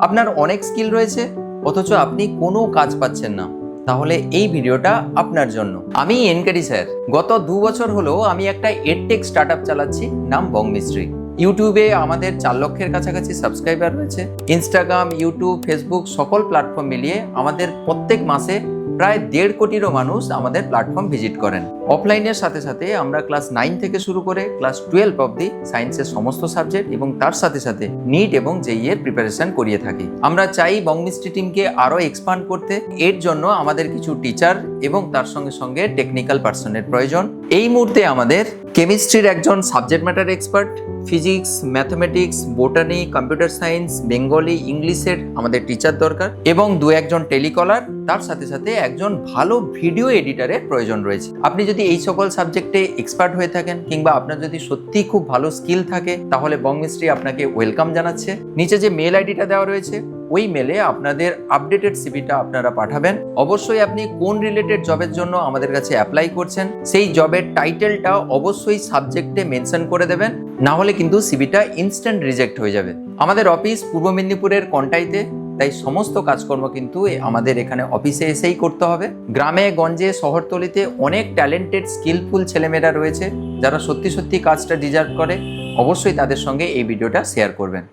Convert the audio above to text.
আপনার অনেক স্কিল রয়েছে, অথচ আপনি কোনো কাজ পাচ্ছেন না। তাহলে এই ভিডিওটা আপনার জন্য। আমি এনকারি স্যার। গত দু বছর হলো আমি একটা এডটেক স্টার্ট আপ চালাচ্ছি, নাম বং মিস্ট্রি ইউটিউবে আমাদের চার লক্ষের কাছাকাছি সাবস্ক্রাইবার রয়েছে। ইনস্টাগ্রাম, ইউটিউব, ফেসবুক সকল প্ল্যাটফর্ম মিলিয়ে আমাদের প্রত্যেক মাসে প্রায় দেড় কোটিরও মানুষ আমাদের প্ল্যাটফর্ম ভিজিট করেন। অফলাইনের সাথে সাথে আমরা ক্লাস নাইন থেকে শুরু করে ক্লাস টুয়েলভ অবধি সায়েন্সের সমস্ত সাবজেক্ট এবং তার সাথে সাথে নিট এবং জেই এর প্রিপারেশন করিয়ে থাকি। আমরা চাই বংমিস্ট্রি টিমকে আরও এক্সপান্ড করতে। এর জন্য আমাদের কিছু টিচার এবং তার সঙ্গে সঙ্গে টেকনিক্যাল পার্সনের প্রয়োজন। এই মুহূর্তে আমাদের কেমিস্ট্রির একজন subject matter expert physics, mathematics, botany, computer science, Bengali, ইংলিশের আমাদের টিচার দরকার এবং দু একজন টেলিকলার, তার সাথে সাথে একজন ভালো ভিডিও এডিটারের প্রয়োজন রয়েছে। আপনি যদি এই সকল সাবজেক্টে এক্সপার্ট হয়ে থাকেন কিংবা আপনার যদি সত্যি খুব ভালো স্কিল থাকে, তাহলে বং মিস্ট্রি আপনাকে ওয়েলকাম জানাচ্ছে। নিচে যে মেল আইডিটা দেওয়া রয়েছে, ওই মেলে আপনাদের আপডেটেড সিভিটা আপনারা পাঠাবেন। অবশ্যই আপনি কোন রিলেটেড জবের জন্য আমাদের কাছে অ্যাপ্লাই করছেন, সেই জবের টাইটেলটা অবশ্যই সাবজেক্টে মেনশন করে দেবেন। না হলে কিন্তু সিবিটা ইনস্ট্যান্ট রিজেক্ট হয়ে যাবে। আমাদের অফিস পূর্ব মেদিনীপুরের কন্টাইতে, তাই সমস্ত কাজকর্ম কিন্তু আমাদের এখানে অফিসে এসেই করতে হবে। গ্রামে, গঞ্জে, শহরতলিতে অনেক ট্যালেন্টেড স্কিলফুল ছেলেমেয়েরা রয়েছে, যারা সত্যি সত্যি কাজটা ডিজার্ভ করে। অবশ্যই তাদের সঙ্গে এই ভিডিওটা শেয়ার করবেন।